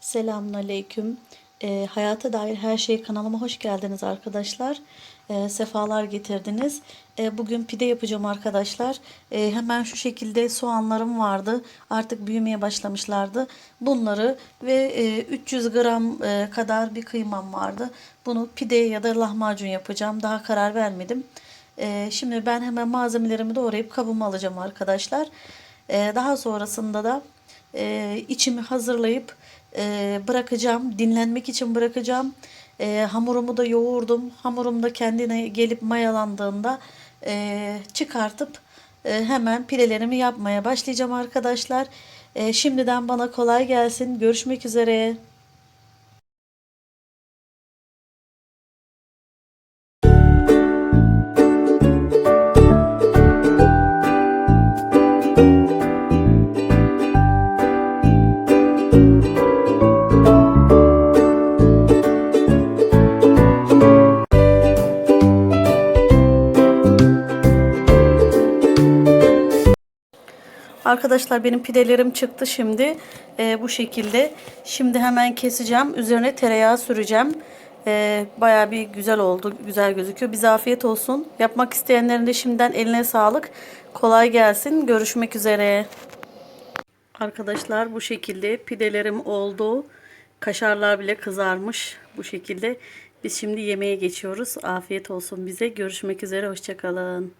Selamünaleyküm. Ee, hayata dair her şey kanalıma hoş geldiniz arkadaşlar. Ee, sefalar getirdiniz. Ee, bugün pide yapacağım arkadaşlar. Ee, hemen şu şekilde soğanlarım vardı. Artık büyümeye başlamışlardı. Bunları ve e, 300 gram e, kadar bir kıymam vardı. Bunu pide ya da lahmacun yapacağım. Daha karar vermedim. Ee, şimdi ben hemen malzemelerimi doğrayıp kabıma alacağım arkadaşlar. Ee, daha sonrasında da e, içimi hazırlayıp e, bırakacağım. Dinlenmek için bırakacağım. E, hamurumu da yoğurdum. Hamurum da kendine gelip mayalandığında e, çıkartıp e, hemen pidelerimi yapmaya başlayacağım arkadaşlar. E, şimdiden bana kolay gelsin. Görüşmek üzere. Arkadaşlar benim pidelerim çıktı şimdi Ee, bu şekilde. Şimdi hemen keseceğim. Üzerine tereyağı süreceğim. Ee, Baya bir güzel oldu. Güzel gözüküyor. Bize afiyet olsun. Yapmak isteyenlerin de şimdiden eline sağlık. Kolay gelsin. Görüşmek üzere. Arkadaşlar bu şekilde pidelerim oldu. Kaşarlar bile kızarmış bu şekilde. Biz şimdi yemeğe geçiyoruz. Afiyet olsun bize. Görüşmek üzere. Hoşçakalın.